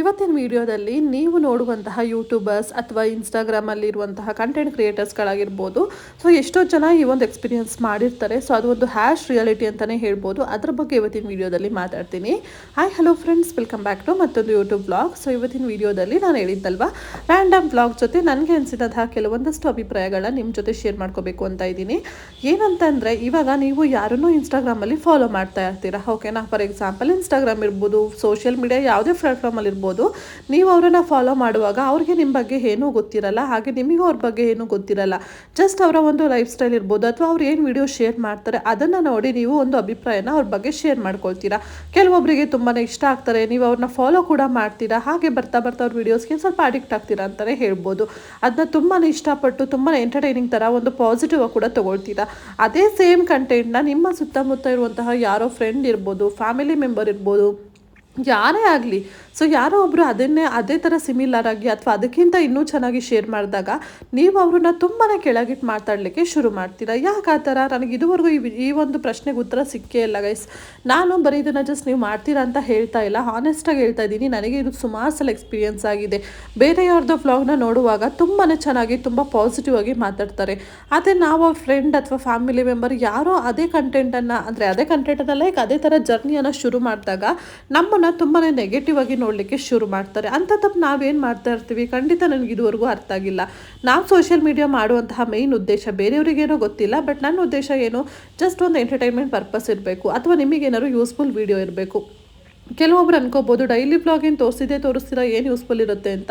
ಇವತ್ತಿನ ವಿಡಿಯೋದಲ್ಲಿ ನೀವು ನೋಡುವಂತಹ ಯೂಟ್ಯೂಬರ್ಸ್ ಅಥವಾ ಇನ್ಸ್ಟಾಗ್ರಾಮಲ್ಲಿ ಇರುವಂತಹ ಕಂಟೆಂಟ್ ಕ್ರಿಯೇಟರ್ಸ್ಗಳಾಗಿರ್ಬೋದು ಸೊ ಎಷ್ಟೋ ಜನ ಈ ಒಂದು ಎಕ್ಸ್ಪೀರಿಯನ್ಸ್ ಮಾಡಿರ್ತಾರೆ. ಸೊ ಅದು ಒಂದು ಹ್ಯಾಶ್ ರಿಯಾಲಿಟಿ ಅಂತಲೇ ಹೇಳ್ಬೋದು. ಅದ್ರ ಬಗ್ಗೆ ಇವತ್ತಿನ ವಿಡಿಯೋದಲ್ಲಿ ಮಾತಾಡ್ತೀನಿ. Hi hello friends welcome back to ಮತ್ತೊಂದು ಯೂಟ್ಯೂಬ್ ಬ್ಲಾಗ್ ಸೊ ಇವತ್ತಿನ ವಿಡಿಯೋದಲ್ಲಿ ನಾನು ಹೇಳಿದ್ದಲ್ವ? ರ್ಯಾಂಡಮ್ ಬ್ಲಾಗ್ ಜೊತೆ ನನಗೆ ಅನಿಸಿದಂತಹ ಕೆಲವೊಂದಷ್ಟು ಅಭಿಪ್ರಾಯಗಳನ್ನ ನಿಮ್ಮ ಜೊತೆ ಶೇರ್ ಮಾಡ್ಕೋಬೇಕು ಅಂತ ಇದ್ದೀನಿ. ಏನಂತಂದರೆ, ಇವಾಗ ನೀವು ಯಾರನ್ನೂ ಇನ್ಸ್ಟಾಗ್ರಾಮಲ್ಲಿ ಫಾಲೋ ಮಾಡ್ತಾ ಇರ್ತೀರಾ? ಓಕೆನಾ ಫಾರ್ ಎಕ್ಸಾಂಪಲ್ ಇನ್ಸ್ಟಾಗ್ರಾಮ್ ಇರ್ಬೋದು ಸೋಷಿಯಲ್ ಮೀಡಿಯಾ ಯಾವುದೇ ಪ್ಲಾಟ್ಫಾರ್ಮಲ್ಲಿ ಇರ್ಬೋದು. ನೀವು ಅವರನ್ನು ಫಾಲೋ ಮಾಡುವಾಗ ಅವ್ರಿಗೆ ನಿಮ್ಮ ಬಗ್ಗೆ ಏನೂ ಗೊತ್ತಿರಲ್ಲ, ಹಾಗೆ ನಿಮಗೂ ಅವ್ರ ಬಗ್ಗೆ ಏನೂ ಗೊತ್ತಿರಲ್ಲ. ಜಸ್ಟ್ ಅವರ ಒಂದು ಲೈಫ್ ಸ್ಟೈಲ್ ಇರ್ಬೋದು, ಅಥವಾ ಅವ್ರು ಏನು ವಿಡಿಯೋ ಶೇರ್ ಮಾಡ್ತಾರೆ, ಅದನ್ನು ನೋಡಿ ನೀವು ಒಂದು ಅಭಿಪ್ರಾಯನ ಅವ್ರ ಬಗ್ಗೆ ಶೇರ್ ಮಾಡ್ಕೊಳ್ತೀರಾ. ಕೆಲವೊಬ್ಬರಿಗೆ ತುಂಬಾ ಇಷ್ಟ ಆಗ್ತಾರೆ, ನೀವು ಅವ್ರನ್ನ ಫಾಲೋ ಕೂಡ ಮಾಡ್ತೀರಾ, ಹಾಗೆ ಬರ್ತಾ ಬರ್ತಾ ಅವ್ರ ವೀಡಿಯೋಸ್ಗೆ ಸ್ವಲ್ಪ ಅಡಿಕ್ಟ್ ಆಗ್ತೀರಾ ಅಂತಲೇ ಹೇಳ್ಬೋದು. ಅದನ್ನ ತುಂಬಾ ಇಷ್ಟಪಟ್ಟು ತುಂಬಾ ಎಂಟರ್ಟೈನಿಂಗ್ ಥರ ಒಂದು ಪಾಸಿಟಿವ್ ಕೂಡ ತಗೊಳ್ತೀರಾ. ಅದೇ ಸೇಮ್ ಕಂಟೆಂಟ್ನ ನಿಮ್ಮ ಸುತ್ತಮುತ್ತ ಇರುವಂತಹ ಯಾರೋ ಫ್ರೆಂಡ್ ಇರ್ಬೋದು ಫ್ಯಾಮಿಲಿ ಮೆಂಬರ್ ಇರ್ಬೋದು ಯಾರೇ ಆಗಲಿ. ಸೊ ಯಾರೋ ಒಬ್ಬರು ಅದನ್ನೇ, ಅದೇ ಥರ ಸಿಮಿಲರ್ ಆಗಿ ಅಥವಾ ಅದಕ್ಕಿಂತ ಇನ್ನೂ ಚೆನ್ನಾಗಿ ಶೇರ್ ಮಾಡಿದಾಗ ನೀವು ಅವ್ರನ್ನ ತುಂಬಾ ಕೆಳಗಿಟ್ಟು ಮಾತಾಡಲಿಕ್ಕೆ ಶುರು ಮಾಡ್ತೀರಾ? ಯಾಕೆ ಆ ಥರ? ನನಗೆ ಇದುವರೆಗೂ ಈ ಒಂದು ಪ್ರಶ್ನೆಗೆ ಉತ್ತರ ಸಿಕ್ಕೇ ಇಲ್ಲ ಗೈಸ್ ನಾನು ಬರೀ ಇದನ್ನು ಜಸ್ಟ್ ನೀವು ಮಾಡ್ತೀರಾ ಅಂತ ಹೇಳ್ತಾ ಇಲ್ಲ. ಹಾನೆಸ್ಟಾಗಿ ಹೇಳ್ತಾ ಇದ್ದೀನಿ ನನಗೆ ಇದು ಸುಮಾರು ಸಲ ಎಕ್ಸ್ಪೀರಿಯೆನ್ಸ್ ಆಗಿದೆ ಬೇರೆಯವ್ರದ್ದು ವ್ಲಾಗ್ನ ನೋಡುವಾಗ ತುಂಬಾ ಚೆನ್ನಾಗಿ, ತುಂಬ ಪಾಸಿಟಿವ್ ಆಗಿ ಮಾತಾಡ್ತಾರೆ. ಅದೇ ನಾವು ಅವ್ರ ಫ್ರೆಂಡ್ ಅಥವಾ ಫ್ಯಾಮಿಲಿ ಮೆಂಬರ್ ಯಾರೋ ಅದೇ ಕಂಟೆಂಟನ್ನು ಅಂದರೆ ಅದೇ ಕಂಟೆಂಟನ್ನು ಲೈಕ್ ಅದೇ ಥರ ಜರ್ನಿಯನ್ನು ಶುರು ಮಾಡಿದಾಗ ನಮ್ಮನ್ನು ತುಂಬಾ ನೆಗೆಟಿವ್ ಆಗಿ ನೋಡಲಿಕ್ಕೆ ಶುರು ಮಾಡ್ತಾರೆ. ಅಂಥ ತಪ್ಪು ನಾವೇನು ಮಾಡ್ತಾ ಇರ್ತೀವಿ? ಖಂಡಿತ ನನಗೆ ಇದುವರೆಗೂ ಅರ್ಥ ಆಗಿಲ್ಲ. ನಾವು ಸೋಷಿಯಲ್ ಮೀಡಿಯಾ ಮಾಡುವಂತಹ ಮೇಯ್ನ್ ಉದ್ದೇಶ ಬೇರೆಯವರಿಗೇನೋ ಗೊತ್ತಿಲ್ಲ. ಬಟ್ ನನ್ನ ಉದ್ದೇಶ ಏನು? ಜಸ್ಟ್ ಒಂದು ಎಂಟರ್ಟೈನ್ಮೆಂಟ್ ಪರ್ಪಸ್ ಇರಬೇಕು. ಅಥವಾ ನಿಮಗೇನಾದ್ರು ಯೂಸ್ಫುಲ್ ವೀಡಿಯೋ ಇರಬೇಕು. ಕೆಲವೊಬ್ರು ಅನ್ಕೋಬೋದು, ಡೈಲಿ ವ್ಲಾಗ್ ಏನು ತೋರಿಸಿದೆ, ತೋರಿಸ್ತೀರಾ, ಏನು ಯೂಸ್ಫುಲ್ ಇರುತ್ತೆ ಅಂತ?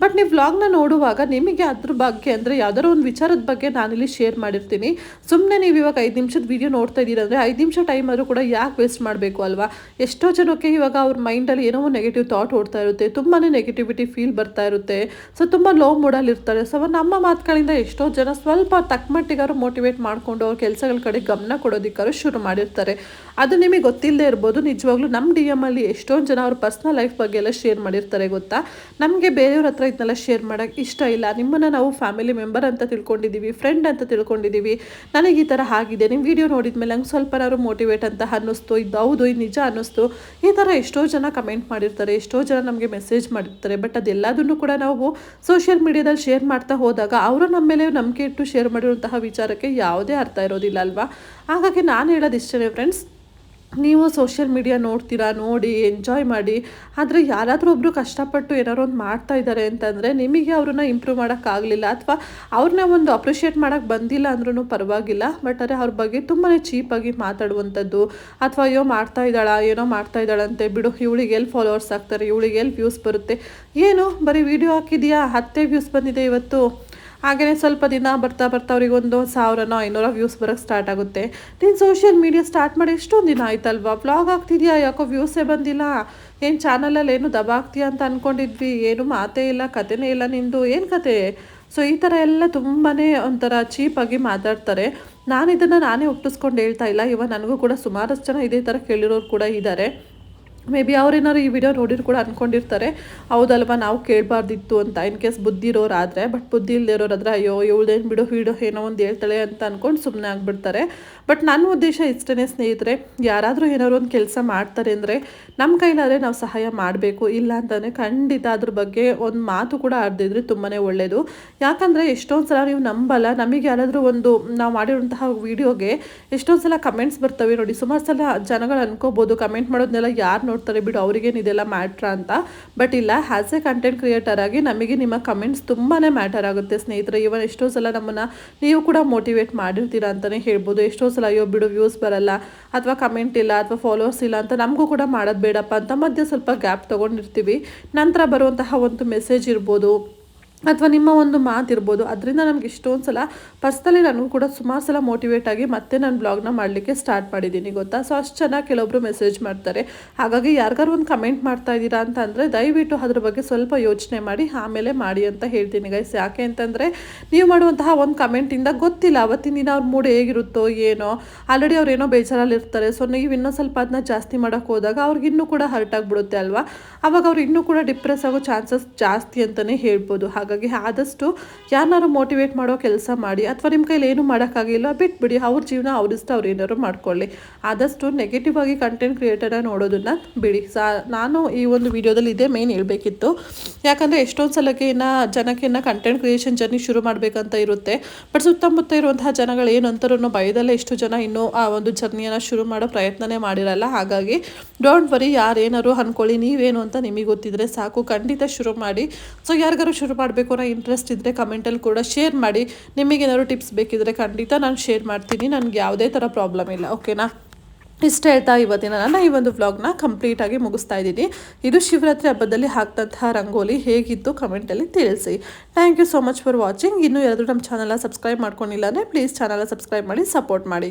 ಬಟ್ ನೀವು ವ್ಲಾಗ್ನ ನೋಡುವಾಗ ನಿಮಗೆ ಅದ್ರ ಬಗ್ಗೆ ಅಂದರೆ ಯಾವ್ದಾರೋ ಒಂದು ವಿಚಾರದ ಬಗ್ಗೆ ನಾನಿಲ್ಲಿ ಶೇರ್ ಮಾಡಿರ್ತೀನಿ. ಸುಮ್ಮನೆ ನೀವು ಇವಾಗ ಐದು ನಿಮಿಷದ ವೀಡಿಯೋ ನೋಡ್ತಾ ಇದ್ದೀರ ಅಂದರೆ ಐದು ನಿಮಿಷ ಟೈಮ್ ಆದರೂ ಕೂಡ ಯಾಕೆ ವೇಸ್ಟ್ ಮಾಡಬೇಕು ಅಲ್ವಾ? ಎಷ್ಟೋ ಜನಕ್ಕೆ ಇವಾಗ ಅವ್ರ ಮೈಂಡಲ್ಲಿ ಏನೋ ಒಂದು ನೆಗೆಟಿವ್ ಥಾಟ್ ಓಡ್ತಾ ಇರುತ್ತೆ ತುಂಬಾ ನೆಗೆಟಿವಿಟಿ ಫೀಲ್ ಬರ್ತಾ ಇರುತ್ತೆ. ಸೊ, ತುಂಬ ಲೋ ಮೂಡಲ್ಲಿ ಇರ್ತಾರೆ. ಸೊ ನಮ್ಮ ಮಾತುಗಳಿಂದ ಎಷ್ಟೋ ಜನ ಸ್ವಲ್ಪ ತಕ್ಕ ಮಟ್ಟಿಗಾರು ಮೋಟಿವೇಟ್ ಮಾಡಿಕೊಂಡು ಅವ್ರ ಕೆಲಸಗಳ ಕಡೆ ಗಮನ ಕೊಡೋದಕ್ಕಾರು ಶುರು ಮಾಡಿರ್ತಾರೆ. ಅದು ನಿಮಗೆ ಗೊತ್ತಿಲ್ಲದೆ ಇರ್ಬೋದು. ನಿಜವಾಗ್ಲೂ ನಮ್ಮ ಡಿ ಎಂ ಎಷ್ಟೊಂದು ಜನ ಅವ್ರ ಪರ್ಸ್ನಲ್ ಲೈಫ್ ಬಗ್ಗೆ ಎಲ್ಲ ಶೇರ್ ಮಾಡಿರ್ತಾರೆ ಗೊತ್ತಾ? ನಮಗೆ ಬೇರೆಯವ್ರ ಹತ್ರ ಇದನ್ನೆಲ್ಲ ಶೇರ್ ಮಾಡೋಕ್ಕೆ ಇಷ್ಟ ಇಲ್ಲ. ನಿಮ್ಮನ್ನು ನಾವು ಫ್ಯಾಮಿಲಿ ಮೆಂಬರ್ ಅಂತ ತಿಳ್ಕೊಂಡಿದ್ದೀವಿ ಫ್ರೆಂಡ್ ಅಂತ ತಿಳ್ಕೊಂಡಿದ್ದೀವಿ ನನಗೆ ಈ ಥರ ಆಗಿದೆ. ನಿಮ್ಮ ವಿಡಿಯೋ ನೋಡಿದ ಮೇಲೆ ನಂಗೆ ಸ್ವಲ್ಪನಾದ್ರು ಮೋಟಿವೇಟ್ ಅಂತ ಅನ್ನಿಸ್ತು, ಇದು ಹೌದು, ಇದು ನಿಜ ಅನ್ನಿಸ್ತು. ಈ ಥರ ಎಷ್ಟೋ ಜನ ಕಮೆಂಟ್ ಮಾಡಿರ್ತಾರೆ, ಎಷ್ಟೋ ಜನ ನಮಗೆ ಮೆಸೇಜ್ ಮಾಡಿರ್ತಾರೆ ಬಟ್ ಅದೆಲ್ಲದನ್ನು ಕೂಡ ನಾವು ಸೋಷಿಯಲ್ ಮೀಡಿಯಾದಲ್ಲಿ ಶೇರ್ ಮಾಡ್ತಾ ಹೋದಾಗ ಅವರು ನಮ್ಮ ಮೇಲೆ ನಂಬಿಕೆ ಇಟ್ಟು ಶೇರ್ ಮಾಡಿರುವಂತಹ ವಿಚಾರಕ್ಕೆ ಯಾವುದೇ ಅರ್ಥ ಇರೋದಿಲ್ಲ ಅಲ್ವಾ? ಹಾಗಾಗಿ ನಾನು ಹೇಳೋದು ಇಷ್ಟೇ ಫ್ರೆಂಡ್ಸ್ ನೀವು ಸೋಷಿಯಲ್ ಮೀಡಿಯಾ ನೋಡ್ತೀರಾ, ನೋಡಿ ಎಂಜಾಯ್ ಮಾಡಿ, ಆದರೆ ಯಾರಾದರೂ ಒಬ್ಬರು ಕಷ್ಟಪಟ್ಟು ಏನಾದ್ರು ಒಂದು ಮಾಡ್ತಾ ಇದ್ದಾರೆ ಅಂತಂದರೆ ನಿಮಗೆ ಅವ್ರನ್ನ ಇಂಪ್ರೂವ್ ಮಾಡೋಕ್ಕಾಗಲಿಲ್ಲ ಅಥವಾ ಅವ್ರನ್ನ ಒಂದು ಅಪ್ರಿಷಿಯೇಟ್ ಮಾಡೋಕ್ಕೆ ಬಂದಿಲ್ಲ ಅಂದ್ರೂ ಪರವಾಗಿಲ್ಲ ಬಟ್ ಆದರೆ ಅವ್ರ ಬಗ್ಗೆ ತುಂಬಾ ಚೀಪಾಗಿ ಮಾತಾಡುವಂಥದ್ದು, ಅಥವಾ ಅಯ್ಯೋ ಮಾಡ್ತಾ ಇದ್ದಾಳ, ಏನೋ ಮಾಡ್ತಾ ಇದ್ದಾಳಂತೆ ಬಿಡು ಇವಳಿಗೆ ಎಲ್ಲಿ ಫಾಲೋವರ್ಸ್ ಆಗ್ತಾರೆ, ಇವಳಿಗೆ ಎಲ್ಲಿ ವ್ಯೂಸ್ ಬರುತ್ತೆ, ಏನು, ಬರೀ ವಿಡಿಯೋ ಹಾಕಿದೆಯಾ, ಹತ್ತೇ ವ್ಯೂಸ್ ಬಂದಿದೆ ಇವತ್ತು. ಹಾಗೆಯೇ ಸ್ವಲ್ಪ ದಿನ ಬರ್ತಾ ಬರ್ತಾ ಅವರಿಗೊಂದು ಸಾವಿರನೋ ಐನೂರ ವ್ಯೂಸ್ ಬರೋಕ್ಕೆ ಸ್ಟಾರ್ಟ್ ಆಗುತ್ತೆ. ನೀನು ಸೋಷಿಯಲ್ ಮೀಡಿಯಾ ಸ್ಟಾರ್ಟ್ ಮಾಡಿ, ಎಷ್ಟೊಂದು ದಿನ ಆಯ್ತಲ್ವಾ? ವ್ಲಾಗ್ ಆಗ್ತಿದ್ಯಾ ಯಾಕೋ ವ್ಯೂಸೇ ಬಂದಿಲ್ಲ. ಏನು ಚಾನಲಲ್ಲಿ ಏನು ದಬಾಗ್ತೀಯಾ ಅಂತ ಅಂದ್ಕೊಂಡಿದ್ವಿ ಏನು ಮಾತೇ ಇಲ್ಲ, ಕತೆನೇ ಇಲ್ಲ ನಿಂದು. ಏನು ಕತೆ? ಸೊ ಈ ಥರ ಎಲ್ಲ ತುಂಬಾ ಒಂಥರ ಚೀಪಾಗಿ ಮಾತಾಡ್ತಾರೆ. ನಾನು ಇದನ್ನು ನಾನೇ ಒಪ್ಪಿಸ್ಕೊಂಡು ಹೇಳ್ತಾ ಇಲ್ಲ. ಇವಾಗ ನನಗೂ ಕೂಡ ಸುಮಾರಷ್ಟು ಜನ ಇದೇ ಥರ ಕೇಳಿರೋರು ಕೂಡ ಇದ್ದಾರೆ ಮೇ ಬಿ ಅವ್ರೇನಾದ್ರು ಈ ವಿಡಿಯೋ ನೋಡಿರು ಕೂಡ ಅಂದ್ಕೊಂಡಿರ್ತಾರೆ ಹೌದಲ್ವ, ನಾವು ಕೇಳಬಾರ್ದಿತ್ತು ಅಂತ. ಇನ್ ಕೇಸ್ ಬುದ್ಧಿ ಇರೋರಾದರೆ ಬಟ್ ಬುದ್ಧಿ ಇಲ್ಲದೆ ಆದರೆ ಅಯ್ಯೋ ಇವಳ್ದೇನು ಬಿಡು ವಿಡಿಯೋ ಏನೋ ಒಂದು ಹೇಳ್ತಾಳೆ ಅಂತ ಅಂದ್ಕೊಂಡು ಸುಮ್ಮನೆ ಆಗಿಬಿಡ್ತಾರೆ. ಬಟ್ ನನ್ನ ಉದ್ದೇಶ ಇಷ್ಟೇ ಸ್ನೇಹಿತರೆ, ಯಾರಾದರೂ ಏನಾದ್ರು ಒಂದು ಕೆಲಸ ಮಾಡ್ತಾರೆ ಅಂದರೆ ನಮ್ಮ ಕೈಲಾದರೆ ನಾವು ಸಹಾಯ ಮಾಡಬೇಕು. ಇಲ್ಲ ಅಂತಂದರೆ ಖಂಡಿತ ಅದ್ರ ಬಗ್ಗೆ ಒಂದು ಮಾತು ಕೂಡ ಆಡ್ದಿದ್ರೆ ತುಂಬಾ ಒಳ್ಳೆಯದು ಯಾಕಂದರೆ ಎಷ್ಟೊಂದು ಸಲ ನೀವು ನಂಬಲ್ಲ, ನಮಗೆ ಯಾರಾದರೂ ಒಂದು, ನಾವು ಮಾಡಿರುವಂತಹ ವೀಡಿಯೋಗೆ ಎಷ್ಟೊಂದು ಸಲ ಕಮೆಂಟ್ಸ್ ಬರ್ತವೆ ನೋಡಿ. ಸುಮಾರು ಸಲ ಜನಗಳು ಅನ್ಕೋಬೋದು ಕಮೆಂಟ್ ಮಾಡೋದನ್ನೆಲ್ಲ ಯಾರು ನೋಡ್ತಾರೆ, ಬಿಡು, ಅವ್ರಿಗೇನು ಇದೆಲ್ಲ ಮ್ಯಾಟ್ರ ಅಂತ. ಬಟ್ ಇಲ್ಲ ಆ್ಯಸ್ ಎ ಕಂಟೆಂಟ್ ಕ್ರಿಯೇಟರ್ ಆಗಿ ನಮಗೆ ನಿಮ್ಮ ಕಮೆಂಟ್ಸ್ ತುಂಬಾ ಮ್ಯಾಟರ್ ಆಗುತ್ತೆ. ಸ್ನೇಹಿತರೆ ಇವನ್ ಎಷ್ಟೋ ಸಲ ನಮ್ಮನ್ನು ನೀವು ಕೂಡ ಮೋಟಿವೇಟ್ ಮಾಡಿರ್ತೀರಾ ಅಂತಲೇ ಹೇಳ್ಬೋದು. ಎಷ್ಟೋ ಸಲ, ಅಯ್ಯೋ, ಬಿಡು ವ್ಯೂಸ್ ಬರಲ್ಲ, ಅಥವಾ ಕಮೆಂಟ್ ಇಲ್ಲ, ಅಥವಾ ಫಾಲೋವರ್ಸ್ ಇಲ್ಲ ಅಂತ ನಮಗೂ ಕೂಡ ಮಾಡೋದು ಬೇಡಪ್ಪ ಅಂತ ಮಧ್ಯೆ ಸ್ವಲ್ಪ ಗ್ಯಾಪ್ ತೊಗೊಂಡಿರ್ತೀವಿ. ನಂತರ ಬರುವಂತಹ ಒಂದು ಮೆಸೇಜ್ ಇರ್ಬೋದು. ಅಥವಾ ನಿಮ್ಮ ಒಂದು ಮಾತಿರ್ಬೋದು ಅದರಿಂದ ನಮ್ಗೆ ಇಷ್ಟೊಂದು ಸಲ ಪರ್ಸ್ನಲಿ ನನಗೂ ಕೂಡ ಸುಮಾರು ಸಲ ಮೋಟಿವೇಟ್ ಆಗಿ ಮತ್ತೆ ನಾನು ಬ್ಲಾಗ್ನ ಮಾಡಲಿಕ್ಕೆ ಸ್ಟಾರ್ಟ್ ಮಾಡಿದ್ದೀನಿ ಗೊತ್ತಾ? ಸೊ ಅಷ್ಟು ಚೆನ್ನಾಗಿ ಕೆಲವೊಬ್ರು ಮೆಸೇಜ್ ಮಾಡ್ತಾರೆ. ಹಾಗಾಗಿ ಯಾರಿಗಾರು ಒಂದು ಕಮೆಂಟ್ ಮಾಡ್ತಾ ಇದ್ದೀರಾ ಅಂತ ಅಂದರೆ ದಯವಿಟ್ಟು ಅದ್ರ ಬಗ್ಗೆ ಸ್ವಲ್ಪ ಯೋಚನೆ ಮಾಡಿ, ಆಮೇಲೆ ಮಾಡಿ ಅಂತ ಹೇಳ್ತೀನಿ ಗೈಸ್ ಯಾಕೆ ಅಂತಂದರೆ ನೀವು ಮಾಡುವಂತಹ ಒಂದು ಕಮೆಂಟಿಂದ ಗೊತ್ತಿಲ್ಲ. ಅವತ್ತಿನ ದಿನ ಅವ್ರ ಮೂಡ್ ಹೇಗಿರುತ್ತೋ ಏನೋ ಆಲ್ರೆಡಿ ಅವ್ರು ಏನೋ ಬೇಜಾರಲ್ಲಿ ಇರ್ತಾರೆ. ಸೊ ನೀವು ಇನ್ನೊಂದು ಸ್ವಲ್ಪ ಅದನ್ನ ಜಾಸ್ತಿ ಮಾಡೋಕ್ಕೆ ಹೋದಾಗ ಅವ್ರಿಗೆ ಇನ್ನೂ ಕೂಡ ಹರ್ಟ್ ಆಗಿಬಿಡುತ್ತೆ ಅಲ್ವಾ? ಅವಾಗ ಅವ್ರು ಇನ್ನೂ ಕೂಡ ಡಿಪ್ರೆಸ್ ಆಗೋ ಚಾನ್ಸಸ್ ಜಾಸ್ತಿ ಅಂತಲೇ ಹೇಳ್ಬೋದು. ಹಾಗಾಗಿ ಆದಷ್ಟು ಯಾರನ್ನಾರು ಮೋಟಿವೇಟ್ ಮಾಡೋ ಕೆಲಸ ಮಾಡಿ ಅಥವಾ ನಿಮ್ಮ ಕೈಲಿ ಏನು ಮಾಡೋಕ್ಕಾಗಿಲ್ಲ, ಬಿಟ್ಬಿಡಿ. ಅವ್ರ ಜೀವನ ಅವ್ರಿಷ್ಟ ಅವ್ರು ಏನಾದ್ರು ಮಾಡ್ಕೊಳ್ಳಿ. ಆದಷ್ಟು ನೆಗೆಟಿವ್ ಆಗಿ ಕಂಟೆಂಟ್ ಕ್ರಿಯೇಟರ ನೋಡೋದನ್ನ ಬಿಡಿ. ಸ, ನಾನು ಈ ಒಂದು ವಿಡಿಯೋದಲ್ಲಿ ಇದೇ ಮೇನ್ ಹೇಳಬೇಕಿತ್ತು. ಯಾಕಂದರೆ ಎಷ್ಟೊಂದು ಸಲಕ್ಕೆ ಇನ್ನು ಜನಕ್ಕೆ ಕಂಟೆಂಟ್ ಕ್ರಿಯೇಷನ್ ಜರ್ನಿ ಶುರು ಮಾಡಬೇಕಂತ ಇರುತ್ತೆ. ಬಟ್ ಸುತ್ತಮುತ್ತ ಇರುವಂತಹ ಜನಗಳು ಏನು ಅಂತಾರೋ ಭಯದಲ್ಲೇ ಎಷ್ಟು ಜನ ಇನ್ನೂ ಆ ಒಂದು ಜರ್ನಿಯನ್ನು ಶುರು ಮಾಡೋ ಪ್ರಯತ್ನನೇ ಮಾಡಿರಲ್ಲ. ಹಾಗಾಗಿ ಡೋಂಟ್ ವರಿ ಯಾರೇನಾರು ಅಂದ್ಕೊಳ್ಳಿ ನೀವೇನು ಅಂತ ನಿಮಗೆ ಗೊತ್ತಿದ್ರೆ ಸಾಕು. ಖಂಡಿತ ಶುರು ಮಾಡಿ. ಸೊ ಯಾರಿಗಾರು ಶುರು ಮಾಡಬೇಕು ಅನ್ನೋ ಇಂಟ್ರೆಸ್ಟ್ ಇದ್ದರೆ ಕಮೆಂಟಲ್ಲಿ ಕೂಡ ಶೇರ್ ಮಾಡಿ. ನಿಮಗೇನಾದ್ರು ಟಿಪ್ಸ್ ಬೇಕಿದ್ರೆ ಖಂಡಿತ ನಾನು ಶೇರ್ ಮಾಡ್ತೀನಿ. ನನಗೆ ಯಾವುದೇ ಥರ ಪ್ರಾಬ್ಲಮ್ ಇಲ್ಲ ಓಕೆನಾ ಇಷ್ಟ ಹೇಳ್ತಾ ಇವತ್ತಿನ ನಾನು ಈ ಒಂದು ವ್ಲಾಗ್ನ ಕಂಪ್ಲೀಟಾಗಿ ಮುಗಿಸ್ತಾ ಇದ್ದೀನಿ. ಇದು ಶಿವರಾತ್ರಿ ಹಬ್ಬದಲ್ಲಿ ಹಾಕ್ತಂತಹ ರಂಗೋಲಿ ಹೇಗಿತ್ತು ಕಮೆಂಟಲ್ಲಿ ತಿಳಿಸಿ. Thank you so much for watching ಇನ್ನೂ ಯಾರಾದರೂ ನಮ್ಮ ಚಾನಲ್ನ ಸಬ್ಸ್ಕ್ರೈಬ್ ಮಾಡ್ಕೊಂಡಿಲ್ಲ ಅಂದರೆ ಪ್ಲೀಸ್ ಚಾನಲ್ನ ಸಬ್ಸ್ಕ್ರೈಬ್ ಮಾಡಿ ಸಪೋರ್ಟ್ ಮಾಡಿ.